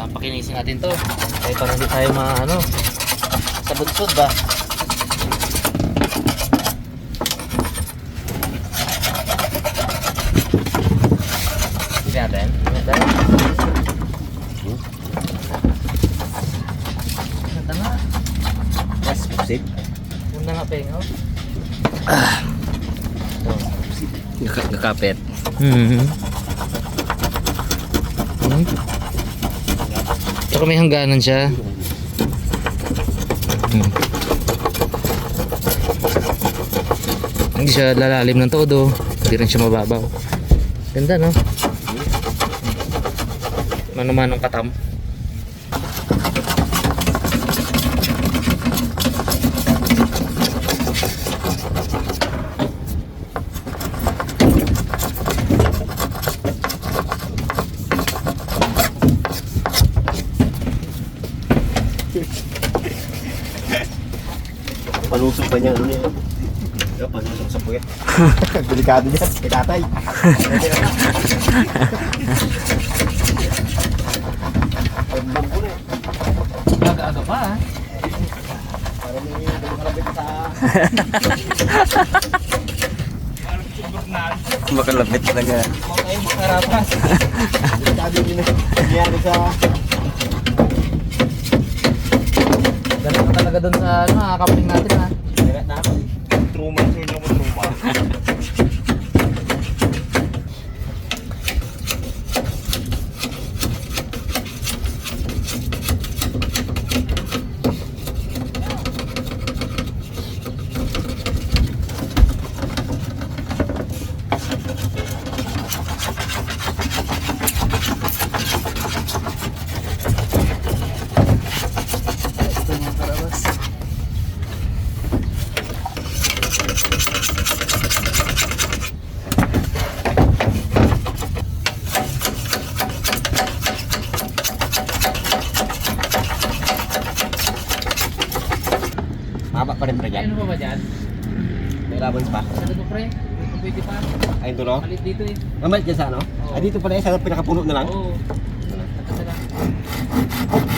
Kaya pakinisin natin to. Kaya para hindi tayo ma ano, sa butsod ba? Hindi natin. Natin. Ganda nga. Mas. Ganda nga pengo. Nakapit. Mm-hmm. Hmm. Pero may hangganan siya. Hmm. Hindi siya lalalim ng todo. Hindi rin siya mababaw. Ganda no? Mano-manong katam. Panusok pa niya. Ano niya? Yeah, panusok sa puwet. Delikado niya. Kay tatay. Aga-aga pa ah. Para may malapit sa... Makalapit talaga. Huwag kayong makarapas. Delikado din na. Nangyari sa... Ganun ka talaga dun sa ano, ah, kapaling natin ha. Kaya na ako. Truma. Sure naman dito eh. Mamalik dyan sa ano? Oo. Ah, dito pala eh. Sa pinakapuno na lang. Oo. Ito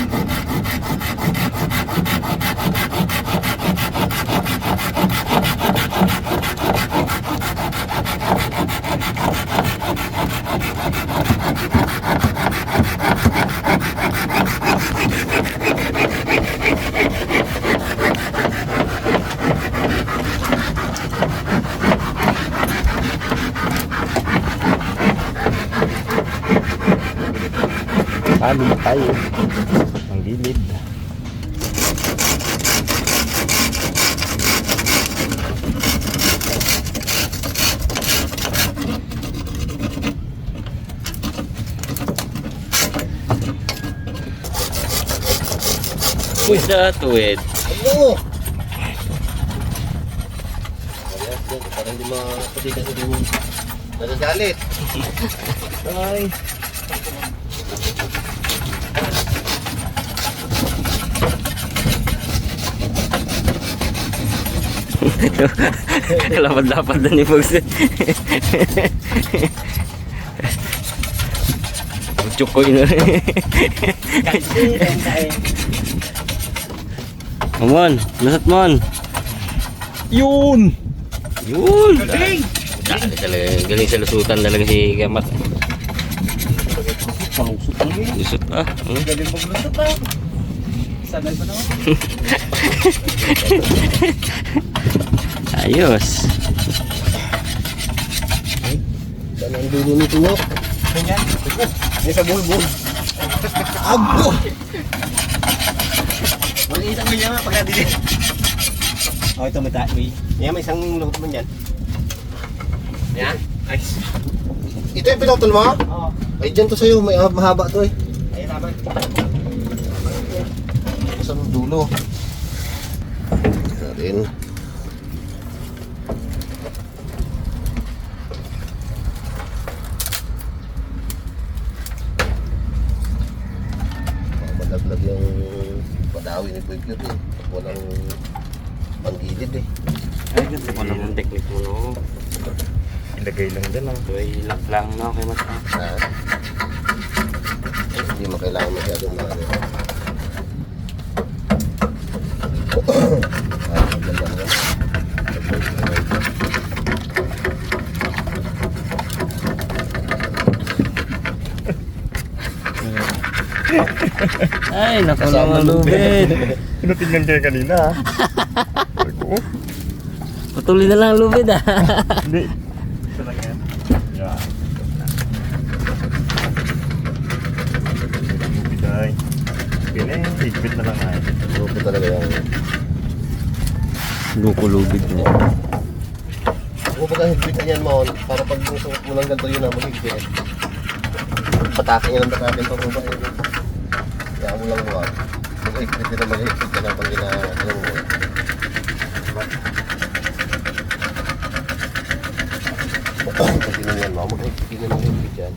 tayo? Ang gilid. Uy, sa tuwid. Oo! Para hindi mapatikan sa dulo. Nagagalit. Ay. Lapad-lapad na ni Bugs. Chukoy na Come on, lasat mon. Yun! Yun! Galing! Dali talaga. Galing sa lusutan talaga si Gamat. Lang yun. Lusot ah. Hmm? Galing maglusot ah. Sanay pa naman. Ayos. Saan ang dulo nito mo? Ganyan. May sa bulbul. Abo! Mag-iisang mo niya pagka dili. Oh, ito may tawi. Yan, may isang lukot mo dyan. Yan? Ay. Ito yung pinutol mo? Oo. Ay, dyan to sa'yo. May ah, mahaba to eh. Ay, tama. Dulo. Natin. Malaglag yung padawi ni Boy Cute eh. Walang panggilid eh. Ay, ganda pa naman technique mo no. Ilagay lang dyan ah. Ay lock lang no kay Mat. Ha? Hindi kailangan masyadong marami. Ay, naku naman lubid. Ano tingnan kayo kanina ha? Sabi ko, oh, Patuloy na lang lubid ah. Hindi. Ito lang yan. Yeah. Lupit ay. Pina eh, higpit na lang ay. Grupo talaga yan. Luko lubid niya. Kung pagka higpit na yan mo, para pag susuot mo ng ganito yun na mahigpit. Patakin yan ang batakin pa baba yun. Kaya mo lang buwan. Mag-higpit din na mag-higpit ka na pag gina, ano mo. Pag tinan yan mo, mag-higpit na mag-higpit yan.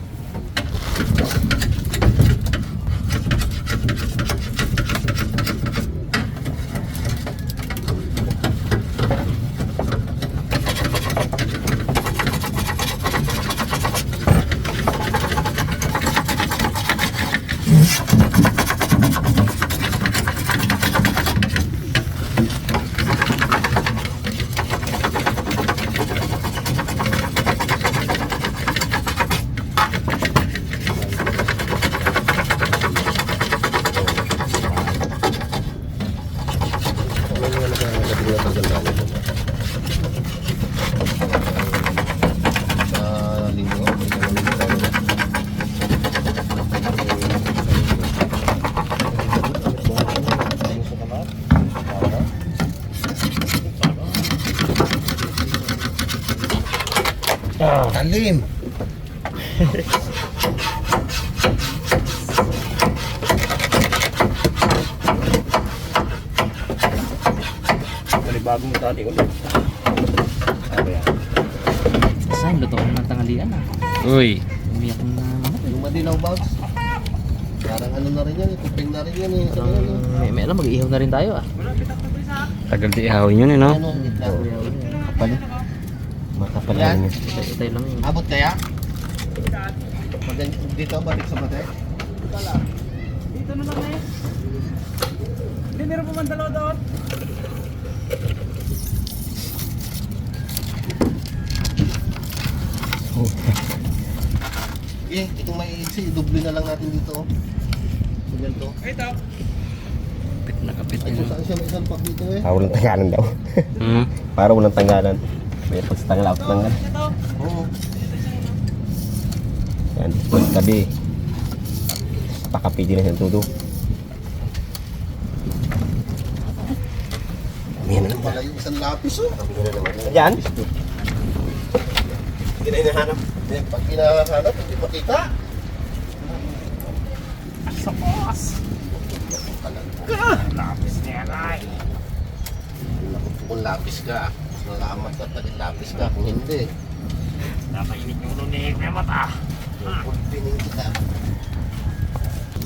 Ano nga nagagaling na paganda nito? Sa linggo, may ganun yung tayo. Talim! Panibagong tali ulit. Ano yan? Saan? Luto ko ng tangalian ah. Uy. Umiyak na naman. Yung madilaw bags. Parang ano na rin yan, eh, tuping na rin yan eh. Ano, ano, May, may alam, mag-ihaw na rin tayo ah. Tagal di ihawin yun eh no? ano, gitna. Kapal eh. Makapal Yan. Yan. Ito, ito lang yun. Abot kaya? Magan dito, balik sa mate. Eh, itong may iksi, doble na lang natin dito. oh. So, ganito. Kapit na kapit Ay, yun. kung saan siya may isang pack dito eh. Ah, walang tanggalan daw. Hmm. Para walang tanggalan. May pag sa tanggal, out tanggal. Oo. Yan, pwede tabi. Pakapidi na siyang tudo. Yan na pala yung isang lapis oh. Yan? Hindi na hinahanap. Eh, pag hinahanap, hindi makita. Sa boss! Lapis niya ay. Kung lapis ka, nalamat ka, taging lapis ka. Kung hindi, Napainit yung ulo ni Memot ah.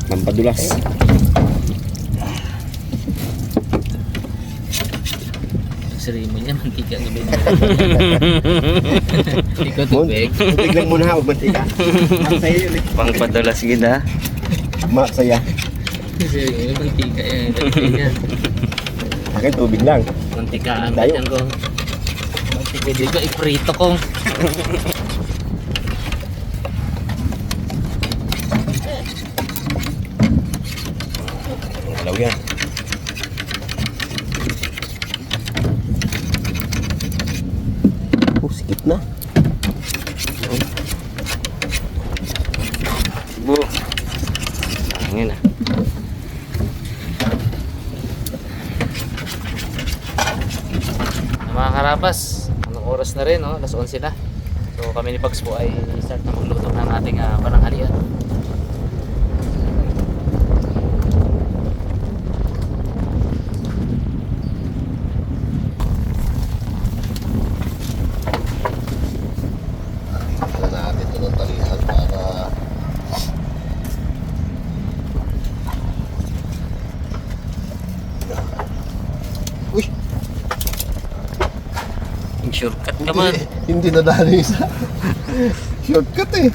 Mampadulas. Siri mo niya, mantika ang gabi Ikaw tubig. Tignan mo na, huwag mantika. Mak sa'yo yun eh. Pang padulas gina. Mak saya. Siri mo, mantika yan. Gabi niya. Akin tubig lang. Mantikaan Tayo. ganyan ko. Pwede ko iprito ko. Alaw yan. Oh, sikip na. Na rin, no? alas 11 na. So kami ni Bugs po ay start na magluto ng ating uh, pananghalian. Shortcut ka man. Hindi, hindi nadali isa. Shortcut eh.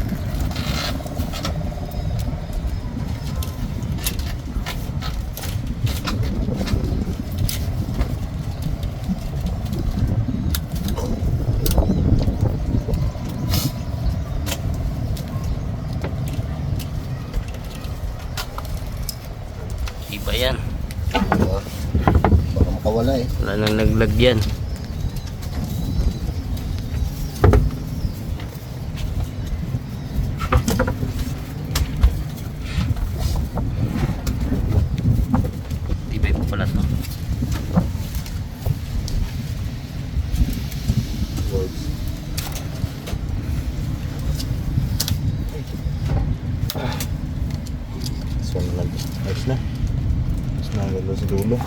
Iba yan. Diba? Baka makawala eh. Wala nang naglagyan. Dulo.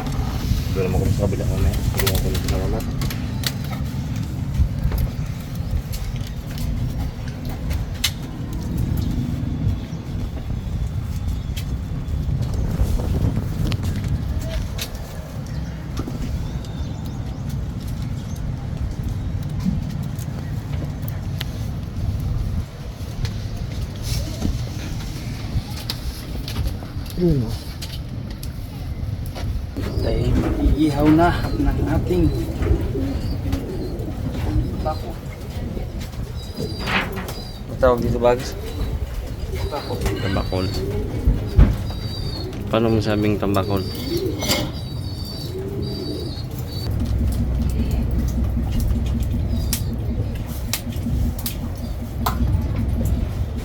Doon naman kami sa kabila mamaya. Hindi mo kami pinangamat. Tayo iihaw na ng ating bako. Ang tawag dito bags? Bako. Tambakol. Paano mo sabing tambakol?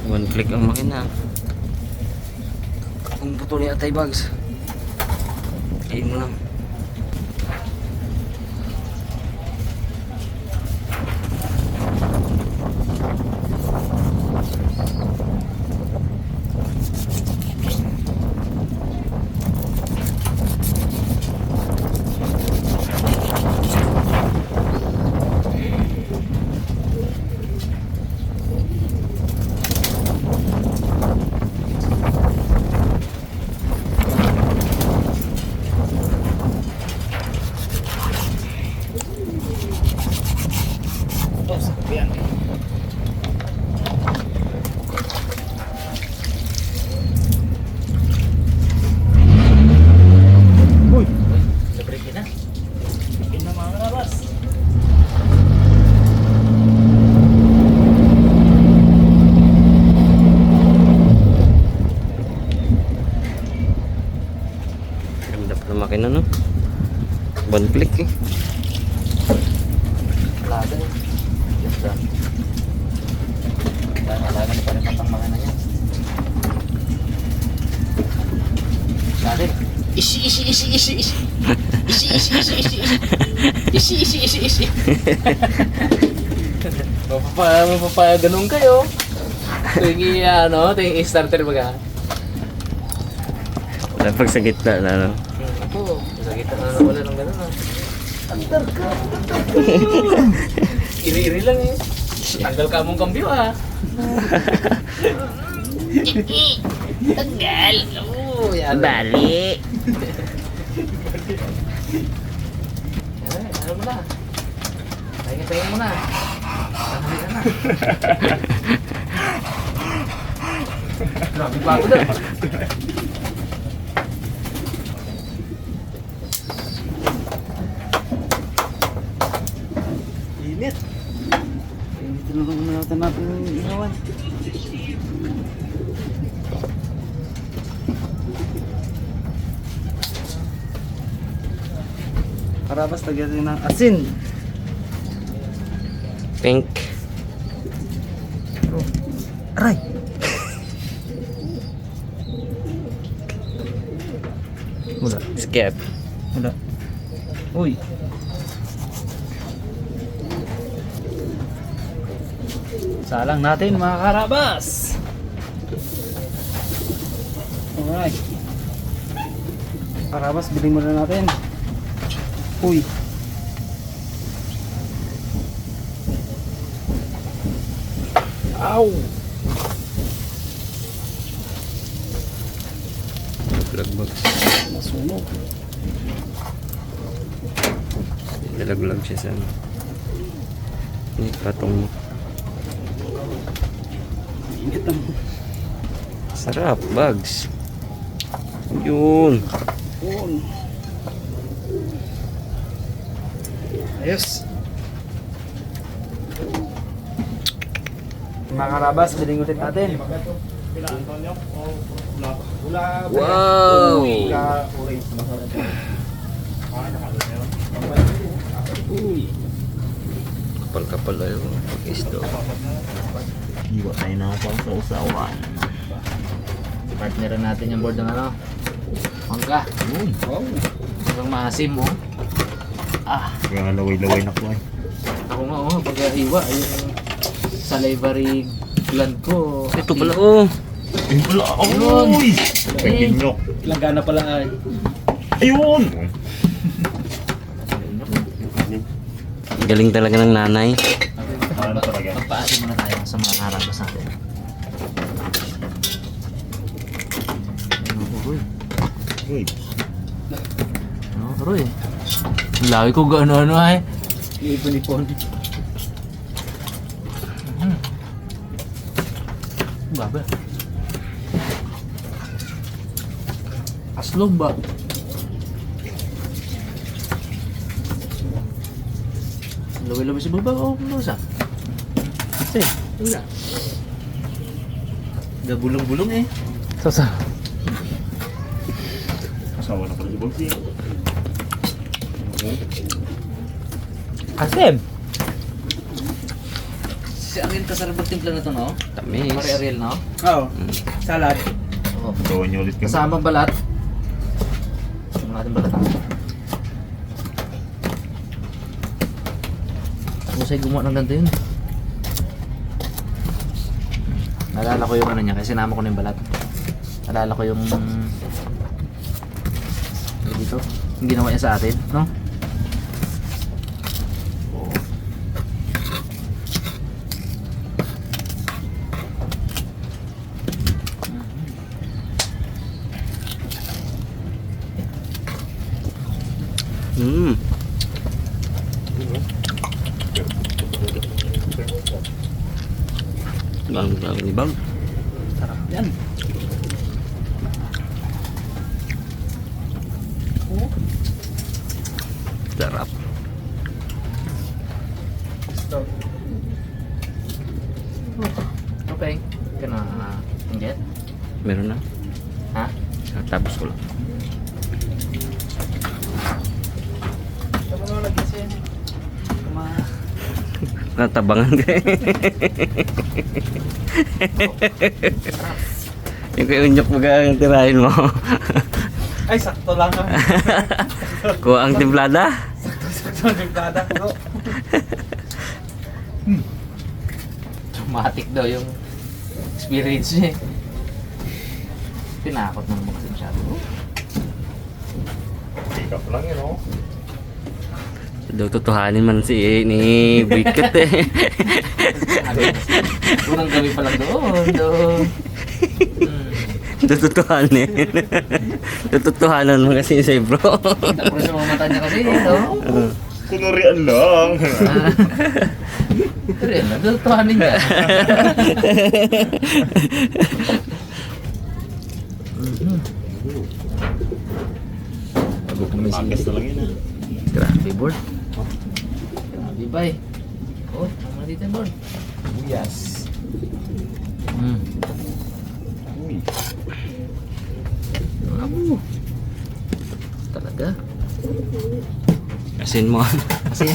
One click ang makina. Kung putol ni atay bags. Kain mo lang. Ito, sa kapiyan. Uy! Libre ka na. Libre na mga karabas. Ganda pa ng makina no? One click eh. Alaga eh. Yes, sir. Alaga na pa rin ang mga na yan. Sabi, isi, isi, isi, isi, isi. Isi, isi, isi, isi, isi. Isi, isi, isi, isi. Mapapa, mapapa, ganun kayo. Tuwing ano, tuwing starter baga. Tapos sa gitna na ano. Ako, sa kita na nawala ng ganun ah. Andar ka. Iri-iri lang eh. Tanggal ka mong kambyo ah. Tanggal. Oo, yan. Bali! Ay, ano mo na. Pahinga-pahinga mo na. Tanggal ka na. Grabe bago na. Init. Init na lang natin natin yung inawan. Karabas, lagyan din ng asin. Pink. Aray! Wala. Skip. Wala. Uy. Salang natin mga karabas. Alright. Karabas, biling muna natin. Uy. Ow! Plug box. Nasunog. Nalaglag siya sa ano. Ini patong mo. Init ang Sarap, bags. Yun. phone. Ayos. Mga karabas, biling ulit natin. Wala. Wow! Kapal-kapal ay pag-isdo. Iwa tayo na pang sa usawan. Partneran natin yung board ng ano. Mangga. Wow. Hanggang maasim oh. Kaya nga laway-laway na ko eh. Ako nga oh, pag hiwa, yung salivary gland ko. Ito pala oh. Ayun pala. Ayun. Uy! May pinyok. Langgana pala ay. Ayun! Galing talaga ng nanay. Ano talaga? Magpaasim muna tayo sa mga. Ayun, oh, Roy. Uy. Ano, Roy? Ang lawi ko gaano-ano ay. Ipon-ipon. Babe. Aslog ba? Laway-laway sa baba o sa? Kasi, wala. Gabulong-bulong eh. Sasa. Asawa na pala si. Asim! Si Ariel kasarap timpla na to, no? Tamis. Pare Ariel, no? Oo. Salad. Oo. Gawa niyo ulit kami. Kasama balat. Yung ating balat. Musay gumawa ng ganito yun. Naalala ko yung ano niya, kasi sinama ko na yung balat. Naalala ko yung... Ano dito? Yung ginawa niya sa atin, no? Mm. Bang, bang, ni bang. Sarap yan. Sarap. Okay. Kana injet? Meron na. Ha? Ah, Tapos ko lang. Tama naman kasi. Kuma... Natabangan ka eh. Yung kay Unyok mga ang tirahin mo. Ay, sakto lang ah. Kuha ang timplada. Sakto ang nagdada ko. Traumatic daw yung experience niya eh. Pinakot naman mo kasi masyado. Pick up lang yun, oh. Daw totohanin man si ni Wicket eh. Unang gabi pa lang doon. doon. Hmm. Totohanin. Totohanan mo kasi si bro. Tapos sa mga mata niya kasi, no? Kunurian lang. Pero yun, natutuhanin niya. Bago Magas na lang yun, ah. Grabe, board. Bay. Oh, ang mga dito, board. Yes. Hmm. Uy. Bravo. Talaga. Asin mo. Kasi,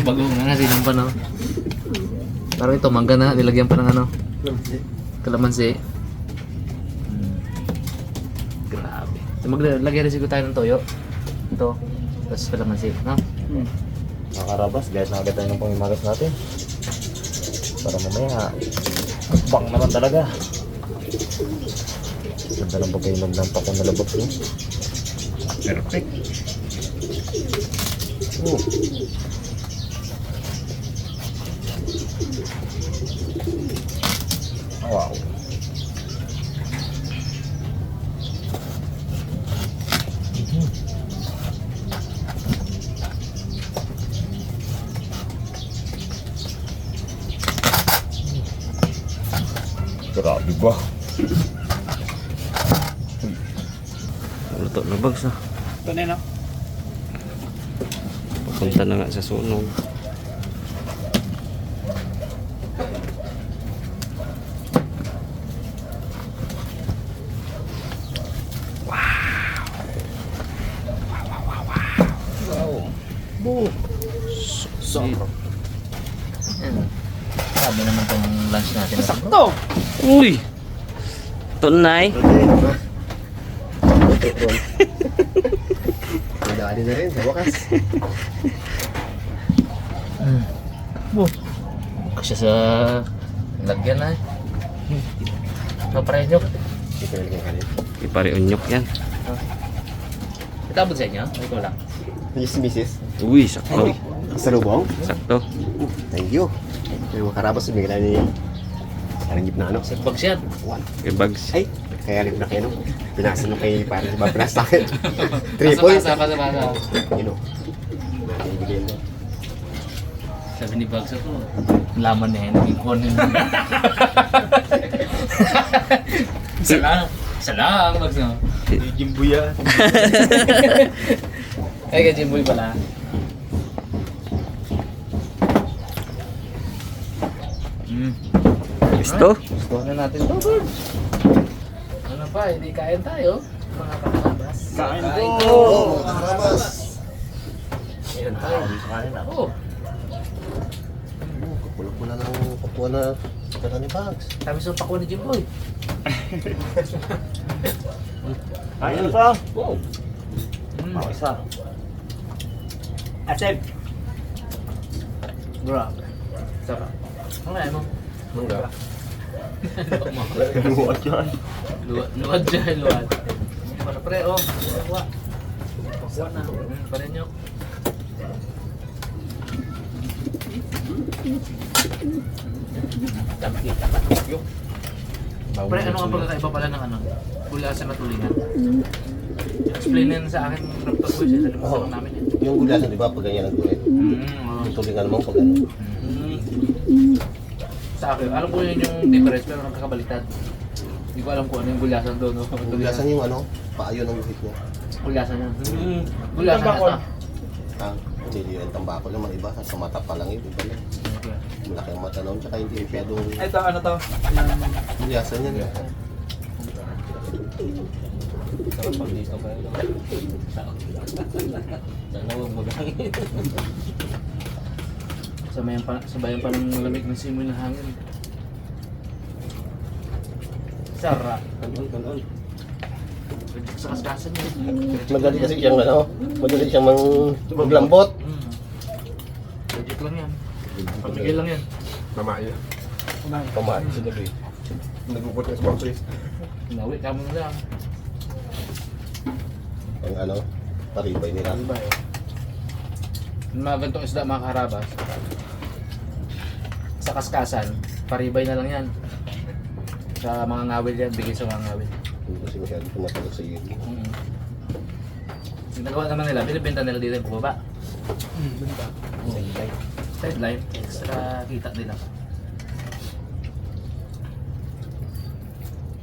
bago nga nga silang pa, no? Pero ito, mangga na, nilagyan pa ng ano, kalamansi. Hmm. Grabe. So, maglagay rin siguro tayo ng toyo. Ito, tapos kalamansi, no? Mga karabas, guys, nakagad tayo ng pangimagas natin. Para mamaya, bang naman talaga. Ganda ng pagkainom ng pako na labot mo. Perfect. Oh. Ba? Luto na bags ah. Ito na no? Papunta na nga sa sunog. Tunay. Dali na rin sa wakas. Kasi sa lagyan na eh. Paparehin nyo. Ito yung lagyan kanin. Ipare unyok yan. Itabod sa inyo? Ito lang. Yes, misis. Uy, sakto. Sa lubong. Sakto. Thank you. Yung mga karabas, bigyan na jeep na ano. Sa bags yan. One. Kay bags. Ay, kaya rin na kayo, no? Pinasa nung kay parang si Bob Pinas sa akin. Three Pasa, points. Pasa, pasa, pasa. You know. Natin ibigay mo. Sabi ni Bags ako, laman niya yun, naging kunin mo. Isa lang. Isa lang, Bags no? Jimbo yan. Ay, kay Jimboy pala. Hmm. Gusto? Gusto na natin to, Bird. Ano pa, hindi kain tayo. Mga kakalabas. Kain ko! Oh, karabas. Kain tayo. Oo. Kapulok mo na ng kukuha na kata ni Bugs. Sabi sa pakuha ni Jimboy. Kain pa. Wow. Hmm. isa. Asep. Grabe. Sarap. Ano kaya mo? Mangga. Luwag yan. Luwad dyan, luwad. Para pre, oh. Pakuha. Pakuha na. Hmm, pa rin nyo. Dami kita pa. Pre, ano ang pagkakaiba pala ng ano? Gulasan na tulingan. Explainin sa akin ng Raptor Boys, eh, sa limutan namin eh. Yung gulasan, di ba? Pag ganyan ang tuloy. Mm, Yung tulingan mo, pag ano. Sa akin, alam ko yun yung difference pero nagkakabaliktad. Hindi ko alam kung ano yung gulasan doon. No? Yung gulasan yung ano, paayo ng guhit niya. Gulasan yan. Mm. Gulasan na Tambakol. sa. Ah, hindi yung tambako naman iba. Sa mata pa lang yun, iba lang. Malaki ang mata noon, tsaka hindi masyadong Ito, ano to? gulasan yan. Sarap pag dito kayo. Sana huwag magangin. Sabayan pa, sabayan pa ng malamig ng simoy ng hangin. Sarap. Kanon, kanon. Sa kaskasan niya. Madali kasi siyang ano, madali siyang mang maglambot. Mm. Legit lang yan. Pamigay lang yan. Mamayo. Pamayo sa gabi. Nagubot ng sponsors. Nawi ka mo na lang. Ang ano, paribay nila. Yung mga ganitong isda mga karabas, sa kaskasan, paribay na lang yan. Sa mga ngawil yan, bigay sa mga ngawil. Kasi masyado tumatawag sa iyo. Mm. Ginagawa naman nila, binibenta nila dito yung baba. Sideline. Sideline, extra kita nila.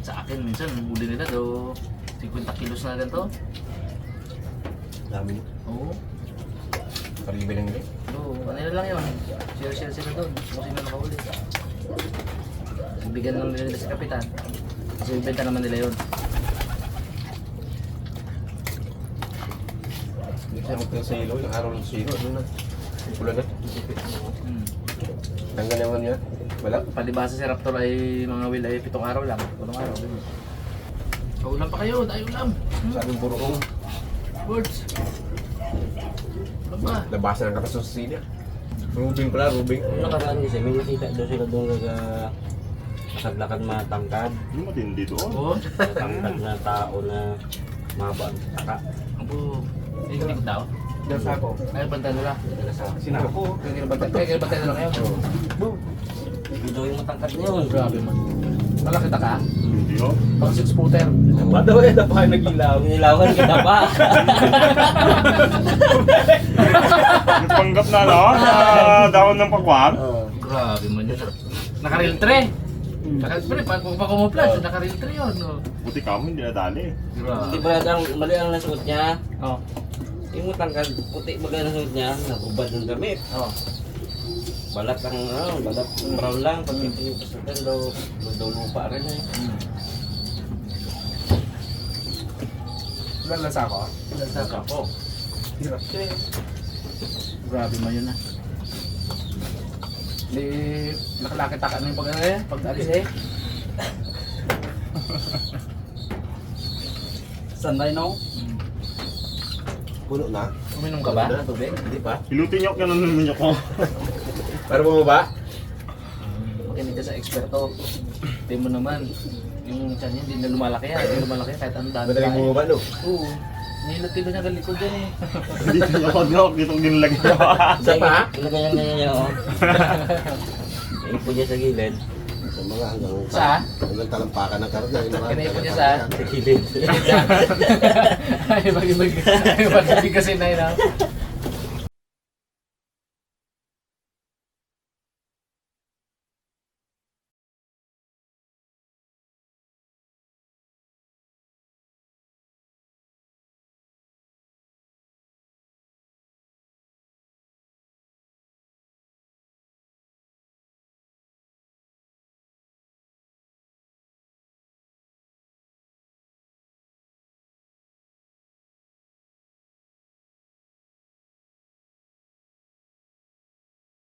Sa akin, minsan, huli nila do 50 kilos na ganito. Dami. Oo. Paribay lang nila. Oo, na lang yun. Share-share sila doon. Kung sino nakahuli. Bigyan lang nila sa kapitan. Kasi ibenta naman nila yun. Hindi siya magtayo sa ilo, yung araw ng sa ilo, ano na? Pula na. Hmm. Tanggal naman yun. Wala. Palibasa si Raptor ay mga will ay pitong araw lang. Pitong araw. ganun. So, ulam pa kayo. Tayo ulam. Hmm. Sa aming puro kong Pa. labasan ng katas sa sila. Rubing pala, rubing. Nakaraan kasi, may nakita daw sila doon kaga masaglakad mga tangkad. Ano matindi doon? Oo. Tangkad na tao na maba ang saka. Abo. Hindi ko daw. Dasa ko. Ay, banta nila. Sinako. Kaya kinabantay nila ngayon. Hindi daw yung matangkad niya yun. Grabe man. Malaki ta ka? Hindi oh. Pang six footer. Ba't daw eh, dapat nag-ilaw? Nilawan kita pa. Nagpanggap na no? Sa dahon ng pagwag? Grabe man yun. Naka-reel tray. Naka-reel tray. Pag pag kumuplas, naka-reel tray yun. no? Buti kamo hindi nadali. Hindi ba ang mali ang nasuot niya? Oh. Yung matangkad, puti ba ang nasuot niya? Nagubad ng damit. Oh. Balat ang ano, balat brown lang. Pag hindi pasukan daw, daw lupa rin eh. Hmm. Lalasa ako. Saka po. Grabe man yun ah. Di, nakalakita ka na yung pag ano eh, pag alis eh. Sanday no? Puno na. Uminom ka ba? Tubig? Hindi pa. Pilutin nyo ka ng minyo ko. Para bumaba? Makinig ka sa eksperto. Hindi mo naman. Yung tiyan niya, hindi na lumalaki yan. Hindi lumalaki kahit ang dami Madaling bumaba, no? Oo. Nilot-tilo niya ng likod yan eh. Dito nyo ako dito. Dito ko ginalagay nyo. Sa pa? Ilagay yung ganyan niya, oh. Ipo niya sa gilid. Sa mga hanggang... Sa? Hanggang talampakan ng karga. Kinaipon niya sa? Sa gilid. Ay, bagi-bagi. Ay, bagi kasi na yun.